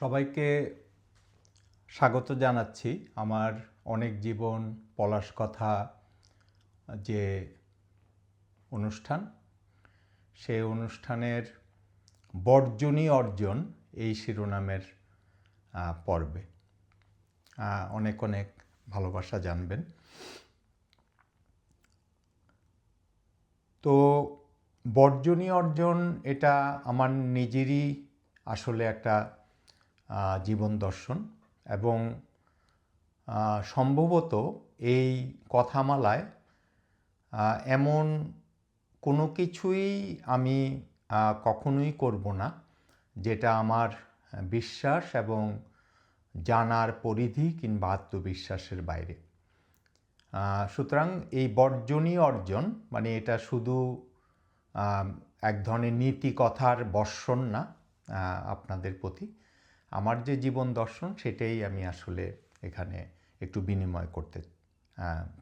সবাইকে স্বাগত জানাচ্ছি আমার অনেক জীবন, পলাশ কথা, যে অনুষ্ঠান, সেই অনুষ্ঠানের বর্জনী অর্জন এই শিরোনামের পর্বে। অনেক অনেক ভালোবাসা জানবেন। তো বর্জনী অর্জন এটা আমার নিজেরই আসলে একটা জীবন দর্শন এবং সম্ভবত এই কথামালায় এমন কোনো কিছুই আমি কখনোই করব না, যেটা আমার বিশ্বাস এবং জানার পরিধি কিংবা আত্মবিশ্বাসের বাইরে। সুতরাং এই বর্জনী অর্জন মানে এটা শুধু এক ধরনের নীতি কথার বর্ষণ না আপনাদের প্রতি আমার যে জীবন দর্শন, সেটাই আমি আসলে এখানে একটু বিনিময় করতে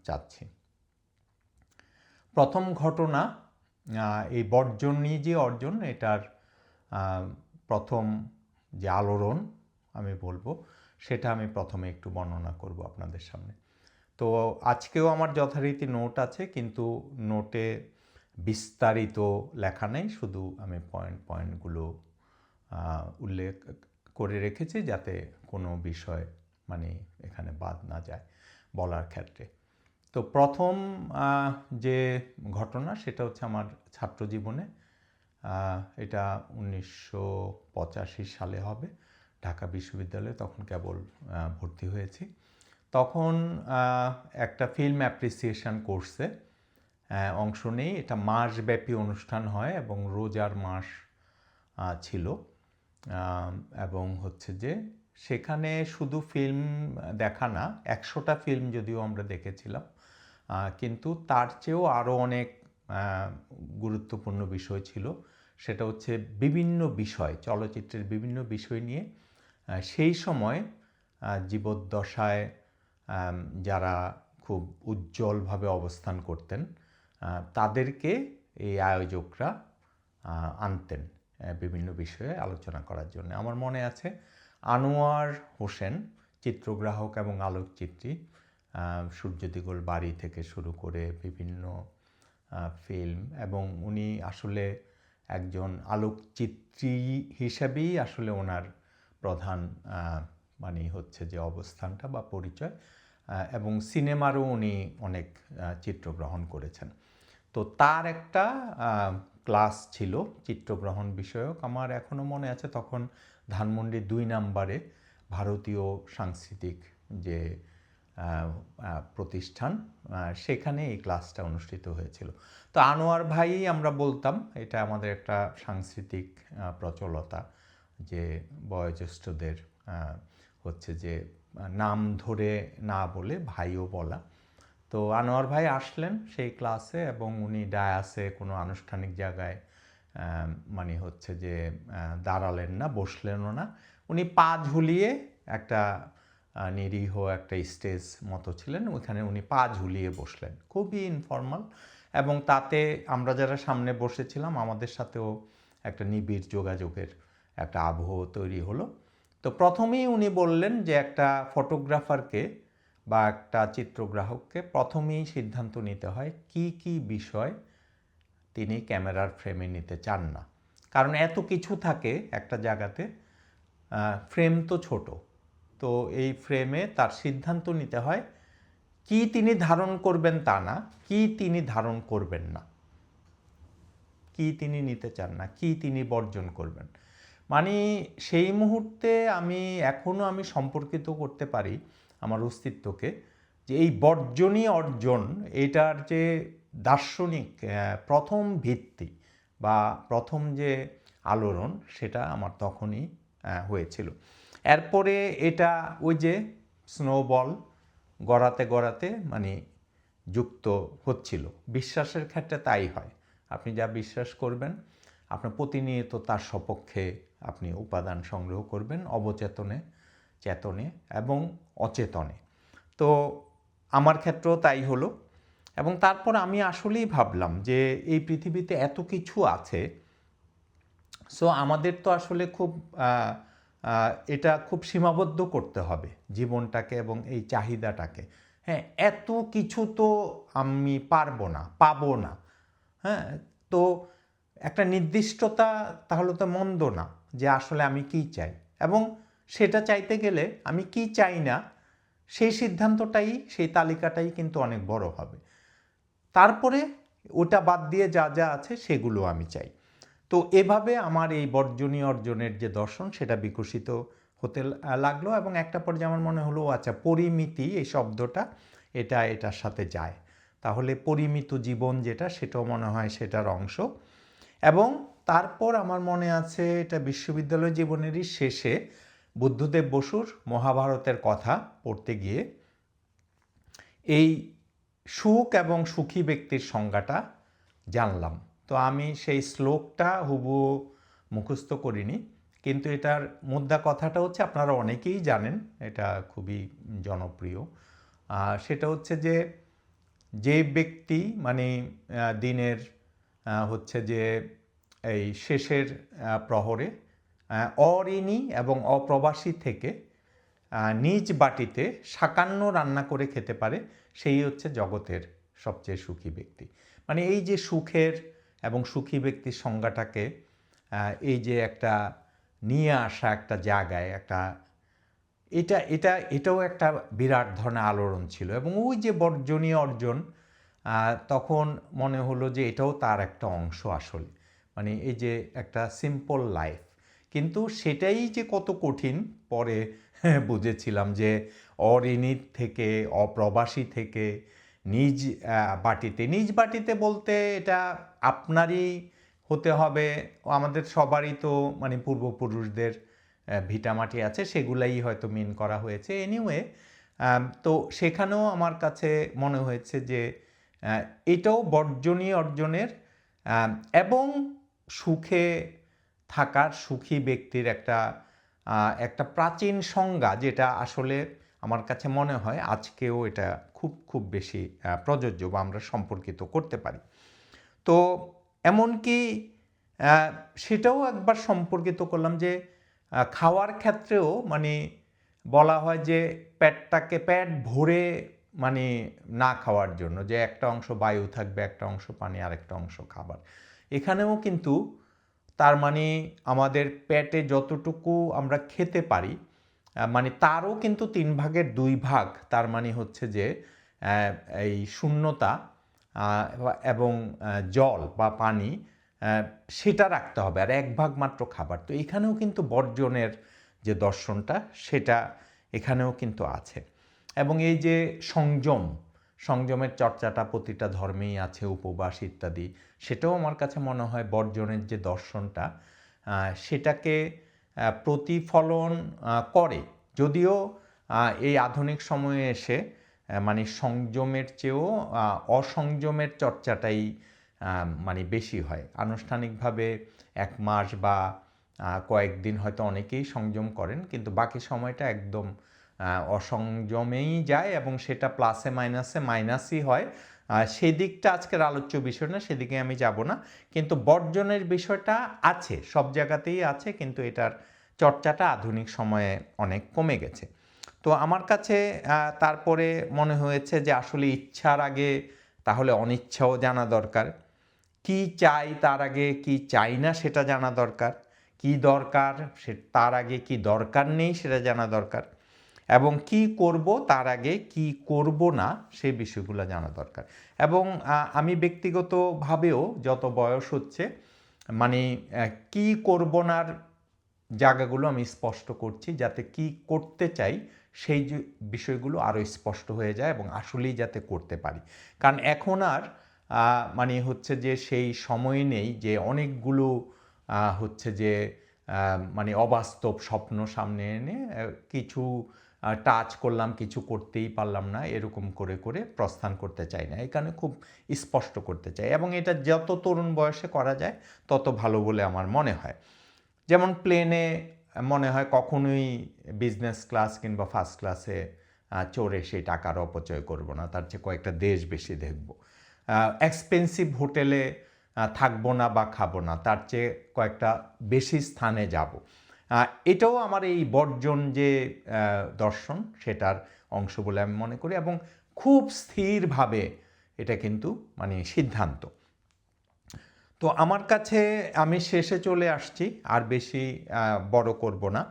চাচ্ছি। প্রথম ঘটনা এই বর্জনী যে অর্জন, এটার প্রথম যে আলোড়ন, আমি বলব, সেটা আমি প্রথমে একটু বর্ণনা করব আপনাদের সামনে। তো আজকেও আমার যথারীতি নোট আছে, কিন্তু নোটে বিস্তারিত লেখা নেই, শুধু আমি পয়েন্ট, পয়েন্টগুলো উল্লেখ করে রেখেছি যাতে কোনো বিষয় মানে এখানে বাদ না যায় বলার ক্ষেত্রে। তো প্রথম যে ঘটনা সেটা হচ্ছে আমার ছাত্র জীবনে এটা উনিশশো পঁচাশি সালে হবে। ঢাকা বিশ্ববিদ্যালয়ে তখন কেবল ভর্তি হয়েছি। তখন একটা ফিল্ম অ্যাপ্রিসিয়েশন কোর্সে অংশ নেই। এটা মাসব্যাপী অনুষ্ঠান হয় এবং রোজার মাস ছিল। এবং হচ্ছে যে সেখানে শুধু ফিল্ম দেখা না, একশোটা ফিল্ম যদিও আমরা দেখেছিলাম কিন্তু তার চেয়েও আরও অনেক গুরুত্বপূর্ণ বিষয় ছিল। সেটা হচ্ছে বিভিন্ন বিষয়, চলচ্চিত্রের বিভিন্ন বিষয় নিয়ে। সেই সময় জীবদ্দশায় যারা খুব উজ্জ্বলভাবে অবস্থান করতেন তাদেরকে এই আয়োজকরা আনতেন। বিভিন্ন বিষয়ে আলোচনা করার জন্য। আমার মনে আছে আনোয়ার হোসেন, চিত্রগ্রাহক এবং আলোকচিত্রী সূর্যদিগল বাড়ি থেকে শুরু করে বিভিন্ন ফিল্ম এবং উনি আসলে একজন আলোকচিত্রী হিসেবেই আসলে ওনার প্রধান মানে হচ্ছে যে অবস্থানটা বা পরিচয় এবং সিনেমারও উনি অনেক চিত্রগ্রহণ করেছেন। তো তার একটা ক্লাস ছিল, চিত্রগ্রহণ বিষয়ক। আমার এখনও মনে আছে তখন ধানমন্ডি দুই নাম্বারে ভারতীয় সাংস্কৃতিক যে প্রতিষ্ঠান সেখানে এই ক্লাসটা অনুষ্ঠিত হয়েছিল। তো আনোয়ার ভাই আমরা বলতাম, এটা আমাদের একটা সাংস্কৃতিক প্রচলতা যে, বয়োজ্যেষ্ঠদের হচ্ছে যে, নাম ধরে না বলে ভাইও বলা। তো আনোয়ার ভাই আসলেন সেই ক্লাসে এবং উনি ডায়াসে কোনো আনুষ্ঠানিক জায়গায় মানে হচ্ছে যে দাঁড়ালেন না, বসলেনও না। উনি পা ঝুলিয়ে একটা নিরীহ একটা স্টেজ মতো ছিলেন ওইখানে উনি পা ঝুলিয়ে বসলেন। খুবই ইনফর্মাল এবং তাতে আমরা যারা সামনে বসেছিলাম, আমাদের সাথেও একটা নিবিড় যোগাযোগের একটা আবহ তৈরি হলো। তো প্রথমেই উনি বললেন যে, একটা ফটোগ্রাফারকে বা একটা চিত্রগ্রাহককে প্রথমেই সিদ্ধান্ত নিতে হয় কি কি বিষয় তিনি ক্যামেরার ফ্রেমে নিতে চান না। কারণ এত কিছু থাকে একটা জায়গাতে ফ্রেম তো ছোট। তো এই ফ্রেমে তার সিদ্ধান্ত নিতে হয় কি তিনি ধারণ করবেন তা না, কি তিনি ধারণ করবেন না। কি তিনি নিতে চান না, কি তিনি বর্জন করবেন। মানে সেই মুহূর্তে আমি, এখনও আমি সম্পর্কিত করতে পারি আমার অস্তিত্বকে, যে এই বর্জনী অর্জন, এটার যে দার্শনিক প্রথম ভিত্তি বা প্রথম যে আলোড়ন, সেটা আমার তখনই হয়েছিল। এরপরে এটা ওই যে স্নোবল গড়াতে গড়াতে মানে যুক্ত হচ্ছিল। বিশ্বাসের ক্ষেত্রে তাই হয়। আপনি যা বিশ্বাস করবেন, আপনার প্রতিনিয়ত তার সপক্ষে আপনি উপাদান সংগ্রহ করবেন, অবচেতনে চেতনে এবং অচেতনে। তো আমার ক্ষেত্রেও তাই হলো এবং তারপর আমি আসলেই ভাবলাম যে এই পৃথিবীতে এত কিছু আছে সো আমাদের তো আসলে খুব এটা খুব সীমাবদ্ধ করতে হবে জীবনটাকে এবং এই চাহিদাটাকে। হ্যাঁ এত কিছু তো আমি পারব না, পাবো না। হ্যাঁ তো একটা নির্দিষ্টতা তাহলে তো মন্দ না যে আসলে আমি কি চাই। এবং সেটা চাইতে গেলে আমি কি চাই না, সেই সিদ্ধান্তটাই, সেই তালিকাটাই কিন্তু অনেক বড় হবে। তারপরে ওটা বাদ দিয়ে যা যা আছে সেগুলো আমি চাই। তো এভাবে আমার এই বর্জনীয় অর্জনের যে দর্শন, সেটা বিকশিত হতে লাগল এবং একটা পর্যায়ে আমার মনে হলো আচ্ছা পরিমিতি এই শব্দটা, এটা এটার সাথে যায়। তাহলে পরিমিত জীবন যেটা, সেটাও মনে হয় সেটার অংশ। এবং তারপর আমার মনে আছে, এটা বিশ্ববিদ্যালয় জীবনেরই শেষে বুদ্ধদেব বসুর মহাভারতের কথা পড়তে গিয়ে এই সুখ এবং সুখী ব্যক্তির সংজ্ঞাটা জানলাম। তো আমি সেই শ্লোকটা হুবু মুখস্থ করিনি, কিন্তু এটার মুদ্রা কথাটা হচ্ছে আপনারা অনেকেই জানেন, এটা খুবই জনপ্রিয়। সেটা হচ্ছে যে যে ব্যক্তি মানে দিনের হচ্ছে যে, এই শেষের প্রহরে অঋণী এবং অপ্রবাসী থেকে নিজ বাটিতে সাকান্ন রান্না করে খেতে পারে, সেই হচ্ছে জগতের সবচেয়ে সুখী ব্যক্তি। মানে এই যে সুখের এবং সুখী ব্যক্তির সংজ্ঞাটাকে এই যে একটা নিয়ে আসা একটা জায়গায়, একটা, এটা এটা, এটাও একটা বিরাট ধরনের আলোড়ন ছিল। এবং ওই যে বর্জনীয় অর্জন তখন মনে হলো যে এটাও তার একটা অংশ আসলে। মানে এই যে একটা সিম্পল লাইফ কিন্তু সেটাই যে কত কঠিন, পরে বুঝেছিলাম যে অঋণীর থেকে, অপ্রবাসী থেকে নিজ বাটিতে নিজ বাটিতে বলতে এটা আপনারই হতে হবে। আমাদের সবারই তো মানে পূর্বপুরুষদের ভিটামাটি আছে, সেগুলাই হয়তো মিন করা হয়েছে। এনিওয়ে তো সেখানেও আমার কাছে মনে হয়েছে যে এটাও বর্জনীয় অর্জনের এবং সুখে থাকার সুখী ব্যক্তির একটা একটা প্রাচীন সংজ্ঞা যেটা আসলে আমার কাছে মনে হয় আজকেও এটা খুব খুব বেশি প্রযোজ্য বা আমরা সম্পর্কিত করতে পারি। তো এমনকি সেটাও একবার সম্পর্কিত করলাম যে খাওয়ার ক্ষেত্রেও মানে বলা হয় যে পেটটাকে পেট ভরে মানে না খাওয়ার জন্য যে একটা অংশ বায়ু থাকবে, একটা অংশ পানি আর একটা অংশ খাবার। এখানেও কিন্তু তার মানে আমাদের পেটে যতটুকু আমরা খেতে পারি মানে তারও কিন্তু তিন ভাগের দুই ভাগ, তার মানে হচ্ছে যে এই শূন্যতা এবং জল বা পানি সেটা রাখতে হবে। আর এক ভাগ মাত্র খাবার। তো এখানেও কিন্তু বর্জনের যে দর্শনটা, সেটা এখানেও কিন্তু আছে। এবং এই যে সংযম সংযমের চর্চাটা প্রতিটা ধর্মেই আছে, উপবাস ইত্যাদি। সেটাও আমার কাছে মনে হয় বর্জনের যে দর্শনটা সেটাকে প্রতিফলন করে। যদিও এই আধুনিক সময়ে এসে মানে সংযমের চেয়েও অসংযমের চর্চাটাই মানে বেশি হয়। আনুষ্ঠানিকভাবে এক মাস বা কয়েকদিন হয়তো অনেকেই সংযম করেন, কিন্তু বাকি সময়টা একদম অসংযমেই যায় এবং সেটা প্লাসে মাইনাসে মাইনাসই হয়। সেই আজকের আলোচ্য বিষয় না, সেদিকে আমি যাব না। কিন্তু বর্জনের বিষয়টা আছে, সব জায়গাতেই আছে, কিন্তু এটার চর্চাটা আধুনিক সময়ে অনেক কমে গেছে। তো আমার কাছে তারপরে মনে হয়েছে যে আসলে ইচ্ছার আগে তাহলে অনিচ্ছাও জানা দরকার। কি চাই তার আগে, কি চাই না সেটা জানা দরকার। কি দরকার সে, তার আগে কি দরকার নেই সেটা জানা দরকার। এবং কি করব, তার আগে কি করব না সেই বিষয়গুলো জানা দরকার। এবং আমি ব্যক্তিগতভাবেও যত বয়স হচ্ছে মানে কি করব নার জায়গাগুলো আমি স্পষ্ট করছি, যাতে কি করতে চাই, সেই বিষয়গুলো আরও স্পষ্ট হয়ে যায় এবং আসলেই যাতে করতে পারি। কারণ এখন আর মানে হচ্ছে যে সেই সময় নেই যে অনেকগুলো হচ্ছে যে মানে অবাস্তব স্বপ্ন সামনে এনে কিছু টাচ করলাম, কিছু করতেই পারলাম না, এরকম করে করে প্রস্থান করতে চাই না। এখানে খুব স্পষ্ট করতে চাই এবং এটা যত তরুণ বয়সে করা যায়, তত ভালো বলে আমার মনে হয়। যেমন প্লেনে মনে হয় কখনোই বিজনেস ক্লাস কিংবা ফার্স্ট ক্লাসে চড়ে সেই টাকার অপচয় করব না, তার চেয়ে কয়েকটা দেশ বেশি দেখব। এক্সপেন্সিভ হোটেলে থাকব না বা খাব না, তার চেয়ে কয়েকটা বেশি স্থানে যাব। এটাও আমার এই বর্জন যে দর্শন সেটার অংশ বলে আমি মনে করি এবং খুব স্থিরভাবে এটা কিন্তু মানে সিদ্ধান্ত। তো আমার কাছে আমি শেষে চলে আসছি, আর বেশি বড় করব না।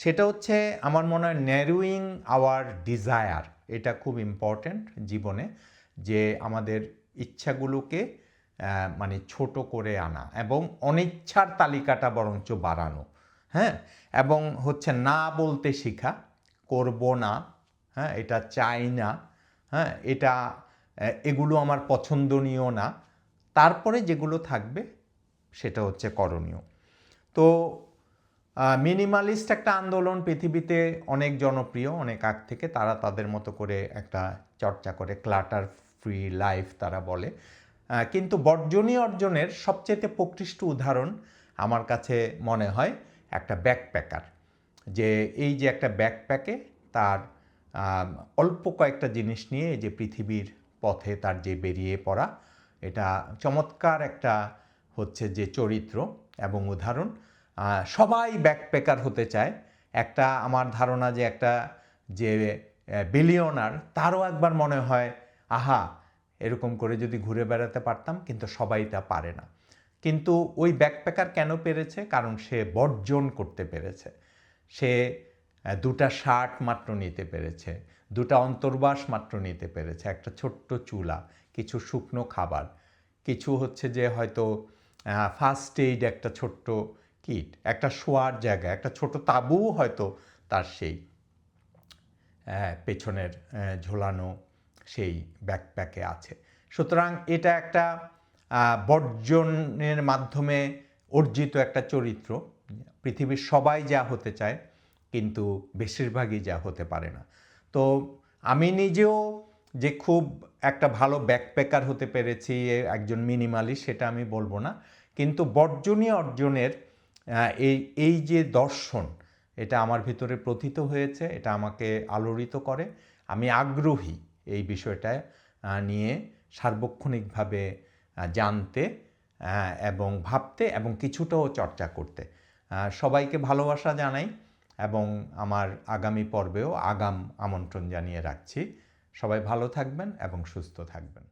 সেটা হচ্ছে আমার মনে হয় ন্যারোয়িং আওয়ার ডিজায়ার এটা খুব ইম্পর্ট্যান্ট জীবনে যে আমাদের ইচ্ছাগুলোকে মানে ছোট করে আনা এবং অনিচ্ছার তালিকাটা বরঞ্চ বাড়ানো। হ্যাঁ? এবং হচ্ছে না বলতে শেখা, করব না হ্যাঁ? এটা চাই না হ্যাঁ? এটা এগুলো আমার পছন্দনীয় না। তারপরে যেগুলো থাকবে, সেটা হচ্ছে করণীয়। তো মিনিমালিস্ট একটা আন্দোলন পৃথিবীতে অনেক জনপ্রিয়, অনেক আগ থেকে তারা তাদের মতো করে একটা চর্চা করে ক্লাটার ফ্রি লাইফ তারা বলে। কিন্তু বর্জনীয় অর্জনের সবচেয়ে প্রকৃষ্ট উদাহরণ আমার কাছে মনে হয় একটা ব্যাকপ্যাকার যে এই যে একটা ব্যাকপ্যাকে তার অল্প কয়েকটা জিনিস নিয়ে যে পৃথিবীর পথে তার যে বেরিয়ে পড়া, এটা চমৎকার একটা হচ্ছে যে চরিত্র এবং উদাহরণ। সবাই ব্যাকপ্যাকার হতে চায়। একটা আমার ধারণা যে একটা যে বিলিয়নার তারও একবার মনে হয়, আহা, এরকম করে যদি ঘুরে বেড়াতে পারতাম, কিন্তু সবাই তা পারে না। কিন্তু ওই ব্যাকপ্যাকার কেন পেরেছে? কারণ সে বর্জন করতে পেরেছে। সে দুটা শার্ট মাত্র নিতে পেরেছে, দুটা অন্তর্বাস মাত্র নিতে পেরেছে, একটা ছোট্ট চুলা, কিছু শুকনো খাবার, কিছু হচ্ছে যে হয়তো ফার্স্ট এইড একটা ছোট্ট কিট একটা শোয়ার জায়গা, একটা ছোট তাঁবুও হয়তো তার সেই পেছনের ঝোলানো সেই ব্যাকপ্যাকে আছে। সুতরাং এটা একটা বর্জনের মাধ্যমে অর্জিত একটা চরিত্র। পৃথিবীর সবাই যা হতে চায়, কিন্তু বেশিরভাগই যা হতে পারে না। তো আমি নিজেও যে খুব একটা ভালো ব্যাকপ্যাকার হতে পেরেছি একজন মিনিমালি সেটা আমি বলব না। কিন্তু বর্জনীয় অর্জনের এই এই যে দর্শন, এটা আমার ভিতরে প্রথিত হয়েছে, এটা আমাকে আলোড়িত করে। আমি আগ্রহী এই বিষয়টা নিয়ে সার্বক্ষণিকভাবে জানতে এবং ভাবতে এবং কিছুটাও চর্চা করতে। সবাইকে ভালোবাসা জানাই এবং আমার আগামী পর্বেও আগাম আমন্ত্রণ জানিয়ে রাখছি। সবাই ভালো থাকবেন এবং সুস্থ থাকবেন।